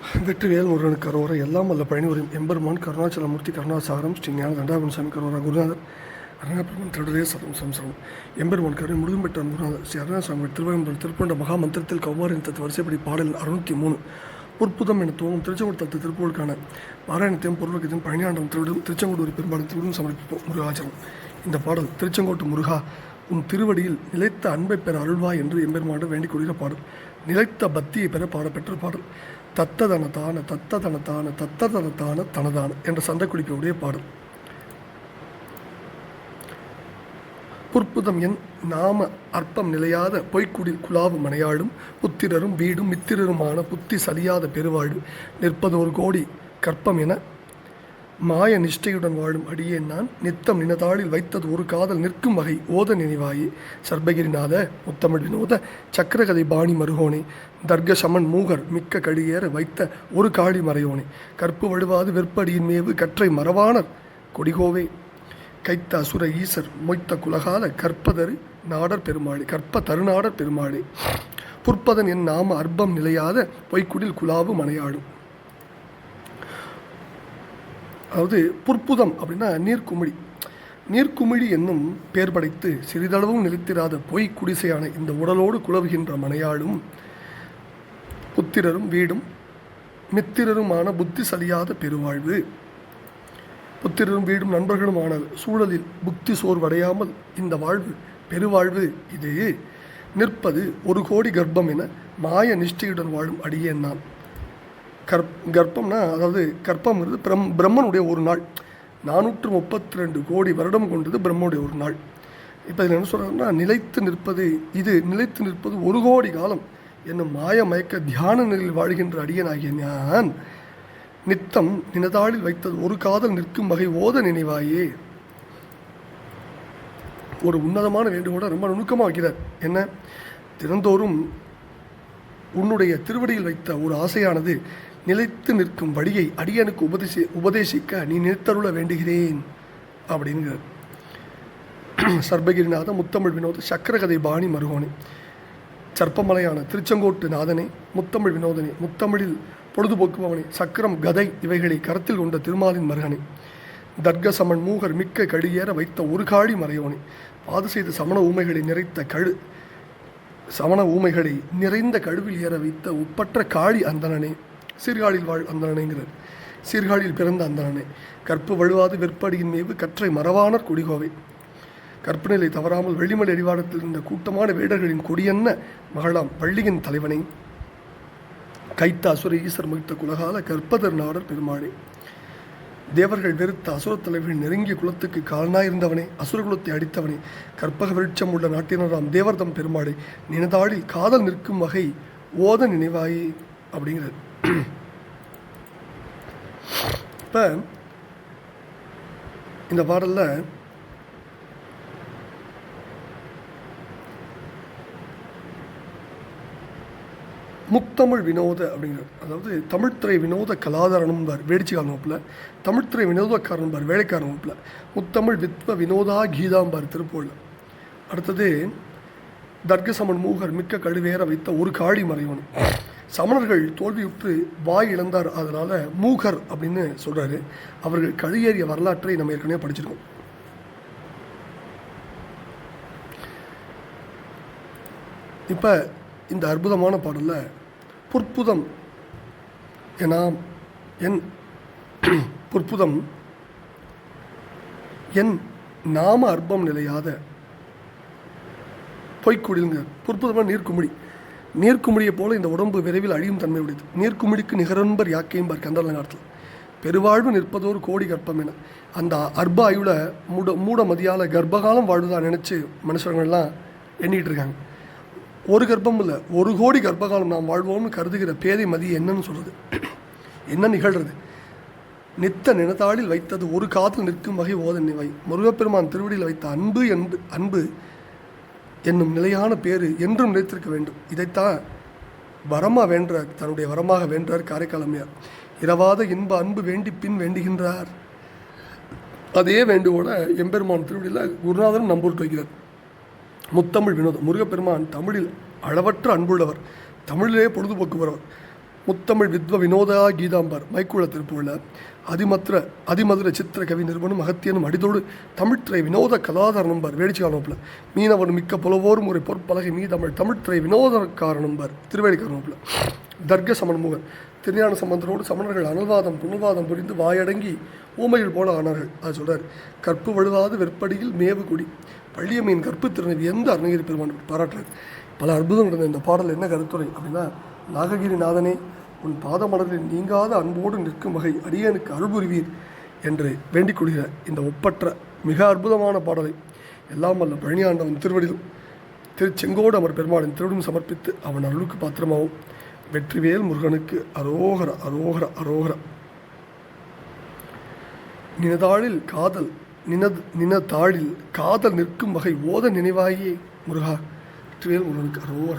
வெற்றிவேல் முருகன் கரோரை எல்லாம் வல்ல பழனி எம்பெருமான் கருணாச்சலமூர்த்தி கருணாசாரம் ஸ்ரீ ஞான தண்டாபன் சாமி கரோரா குருநாதர் அருணாபெருமான் திருடரே சதம் சம்சரம். எம்பெருமான் கருணை முருகன் பெற்ற ஸ்ரீ அருணாசாமி திருவனந்தபுரம் திருப்பண்ட மகா மந்திரத்தில் கௌமாரின் தத்து வரிசைப்படி பாடல் அறுநூற்றி மூணு. புற்புதம் என துவங்கும் திருச்செங்கோடு தத்து திருப்பூருக்கான பாராயணத்தையும் பொருளுக்கத்தையும் பழனியாண்டம் திருவிடும் திருச்செங்கோடு பெரும்பாலும் திருவிடும் சமர்ப்பிப்போம் முருகாச்சரம் இந்த பாடல் திருச்செங்கோட்டு முருகா உன் திருவடியில் நிலைத்த அன்பை பெற அருள்வாய் என்று எம்பெருமாண்டு வேண்டிக் கொள்கிற பாடல். நிலைத்த பக்தியை பெற பாடப்பெற்ற பாடல். தத்ததனதான தத்ததனதான தத்ததனதான தனதான என்ற சந்தை குடிக்கக்கூடிய பாடல். புற்புதம் என் நாம அற்பம் நிலையாத பொய்க்குடில் குலாவும் மனையாடும் புத்திரரும் வீடும் மித்திரருமான புத்தி சலியாத பெருவாழ்வு நிற்பதொரு கோடி கற்பம் என மாய நிஷ்டையுடன் வாழும் அடியே நான் நித்தம் நினதாளில் வைத்தது ஒரு காதல் நிற்கும் வகை ஓத நினைவாயே. சர்பகிரிநாத முத்தமிழ் வினோத சக்கரகதை பாணி மருகோனே தர்க சமன் மூகர் மிக்க கடியேற வைத்த ஒரு காளி மறையோனே. கற்பு வழுவாது வெற்படியின் மேவு கற்றை மறவானர் கொடிகோவே. கைத்த அசுர ஈசர் மொய்த்த குலகால கற்பதரு நாடர் பெருமாளே கற்ப தருநாடர் பெருமாளே. புற்பதன் என் நாம அற்பம் நிலையாத பொய்க்குடில் குலாவு மனையாடும். அதாவது புற்புதம் அப்படின்னா நீர்க்குமிழி. நீர்க்குமிழி என்னும் பெயர் படைத்து சிறிதளவும் நிலைத்திராத பொய் குடிசையான இந்த உடலோடு குழவுகின்ற மனையாளும் புத்திரரும் வீடும் மித்திரருமான புத்தி சலியாத பெருவாழ்வு. புத்திரரும் வீடும் நண்பர்களுமான சூழலில் புத்தி சோர்வடையாமல் இந்த வாழ்வு பெருவாழ்வு இது. நிற்பது ஒரு கோடி கர்ப்பம் என மாய நிஷ்டையுடன் வாழும் அடியேன் நான். கர்ப் கர்ப்பம்னா அதாவது கர்ப்பம்ங்கிறது பிரம் பிரம்மனுடைய ஒரு நாள். நானூற்று முப்பத்தி ரெண்டு கோடி வருடம் கொண்டது பிரம்மனுடைய ஒரு நாள். இப்போ இதில் என்ன சொல்கிறாங்கன்னா நிலைத்து நிற்பது இது நிலைத்து நிற்பது ஒரு கோடி காலம் என்னும் மாய மயக்க தியான நிலையில் வாழ்கின்ற அடியனாகிய நான் நித்தம் நினதாளில் வைத்தது ஒரு காதல் நிற்கும் வகை ஓத நினைவாயே. ஒரு உன்னதமான வேண்டுகோட ரொம்ப நுணுக்கமாக வைக்கிறார் என்ன? தினந்தோறும் உன்னுடைய திருவடியில் வைத்த ஒரு ஆசையானது நிலைத்து நிற்கும் வழியை அடியனுக்கு உபதேசி உபதேசிக்க நீ நிறுத்தருள வேண்டுகிறேன் அப்படிங்கிறார். சர்பகிரிநாத முத்தமிழ் வினோத சக்கரகதை பாணி மருகோனி சர்ப்பமலையான திருச்செங்கோட்டு நாதனே முத்தமிழ் வினோதனே முத்தமிழில் பொழுதுபோக்குபவனே சக்கரம் கதை இவைகளை கரத்தில் கொண்ட திருமாலின் மருகனே தர்க்க சமன் மூகர் மிக்க கடியேற வைத்த ஒரு காடி மறையோனே பாது செய்த சமண ஊமைகளை நிறைத்த கழு சமண ஊமைகளை நிறைந்த கழுவில் ஏற வைத்த ஒப்பற்ற காளி அந்தணனே. சீர்காழில் வாழ் அந்தணனேங்கிறார். சீர்காழியில் பிறந்த அந்தணனே. கற்பு வழுவாது வெற்படியின் மீது கற்றை மறவானர் குடிகோவை. கற்பநிலை தவறாமல் வெள்ளிமலை அடிவாரத்தில் இருந்த கூட்டமான வேடர்களின் கொடியன்ன மகளாம் பள்ளியின் தலைவனை. கைத்தாசுரை அசுர ஈசர் குலகால கற்பதர் நாடர் பெருமாளே. தேவர்கள் வெறுத்த அசுர தலைவர்கள் நெருங்கிய குலத்துக்கு காலனாயிருந்தவனே அசுரகுலத்தை அடித்தவனே கற்பக விருட்சம் உள்ள நாட்டினராம் தேவர்தம் பெருமாளே நினதாளில் காதல் நிற்கும் வகை ஓத நினைவாயி அப்படிங்கிறது இப்போ இந்த பாடலில் முத்தமிழ் வினோத அப்படிங்கிறது அதாவது தமிழ்த்துறை வினோத கலாதாரனும் பார் வேடிச்சிக்காரன் வகுப்பில் தமிழ்த்துறை வினோதக்காரன் பார் வேலைக்காரன் வகுப்பில் முத்தமிழ் வித்வ வினோதா கீதாம்பார் திருப்பூரில் அடுத்தது தர்க்க சமன் மூகர் மிக்க கழுவேற வைத்த ஒரு காடி மறைவன். சமணர்கள் தோல்வியுற்று வாய் இழந்தார் அதனால் மூகர் அப்படின்னு சொல்கிறாரு அவர்கள் கழுகேறிய வரலாற்றை நம்ம ஏற்கனவே படிச்சிருக்கோம். இப்போ இந்த அற்புதமான பாடலில் புற்புதம் என என் புற்புதம் என் நாம அற்பம் நிலையாத பொய்க்குடிலுங்க. புற்புதமான நீர்க்குமிடி நீர்க்குமிழியை போல இந்த உடம்பு விரைவில் அழியும் தன்மை உடையது. நீர்க்குமிழிக்கு நிகரன்பர் யாக்கையும்பார் கந்தள நேரத்தில் பெருவாழ்வு நிற்பதோர் கோடி கர்ப்பம் என. அந்த அர்ப்ப ஆயுள மூட மூட மதியால் கர்ப்பகாலம் வாழ்வுதான் நினச்சி மனுஷங்கள்லாம் எண்ணிகிட்டு இருக்காங்க. ஒரு கர்ப்பம் இல்லை ஒரு கோடி கர்ப்பகாலம் நாம் வாழ்வோம்னு கருதுகிற பேதை மதி என்னன்னு சொல்கிறது என்ன நிகழ்கிறது நித்த நினத்தாளில் வைத்தது ஒரு காதில் நிற்கும் வகை ஓத நிவை. முருகப்பெருமான் திருவடியில் வைத்த அன்பு என்று அன்பு என்னும் நிலையான பேரு என்றும் நிலைத்திருக்க வேண்டும். இதைத்தான் வரமாக வேண்டார் தன்னுடைய வரமாக வேண்டார் காரைக்காலமையார் இரவாத இன்ப அன்பு வேண்டி பின் வேண்டுகின்றார். அதே வேண்டுகோட எம்பெருமான் திருவடியில் குருநாதன் நம்பூர் வைக்கிறார் முத்தமிழ் வினோதம் முருகப்பெருமான் தமிழில் அளவற்ற அன்புள்ளவர் தமிழிலே பொழுதுபோக்குபவர். முத்தமிழ் வித்வ வினோதா கீதாம்பர் மைக்குள திருப்புள்ள அதிமத்ர அதிமதுர சித்திர கவி நிறுவனம் அகத்தியனும் அடிதோடு தமிழ்த்துறை வினோத கலாதார நம்பர் வேடிச்சி காரணப்பில் மீனவன் மிக்க புலவோரும் ஒரு பொற்பலகை மீதமிழ் தமிழ்த்திரை வினோதக்கார நம்பர் திருவேடிக்காரப்பில் தர்க்க சமன்முகன் திருஞான சம்பந்தரோடு சமணர்கள் அனல்வாதம் புனல்வாதம் புரிந்து வாயடங்கி ஊமையில் போல ஆனார்கள். அது சொல்கிறார் கற்பு வழுவாது வெற்படியில் மேவு குடி வள்ளியம்மையின் கற்புத்திறனை எந்த அருணகிரி பெருமான் பாராட்டுறார் பல அற்புதம் நடந்த இந்த பாடல் என்ன கருத்துரை? அப்படின்னா நாககிரி நாதனே உன் பாதமலரில் நீங்காத அன்போடு நிற்கும் வகை அடியனுக்கு அருள்புரிவீர் என்று வேண்டிக் கொள்கிற இந்த ஒப்பற்ற மிக அற்புதமான பாடலை எல்லாம் வல்ல பழனியாண்டவன் திருவடியும் திருச்செங்கோடு அமர் பெருமாளின் திருவிடும் சமர்ப்பித்து அவன் அருளுக்கு பாத்திரமாகும். வெற்றிவேல் முருகனுக்கு அரோகர அரோகர அரோகர. நினதாளில் காதல் நின நின தாழில் காதல் நிற்கும் வகை ஓத நினைவாயே முருகா. வெற்றிவேல் முருகனுக்கு அரோகர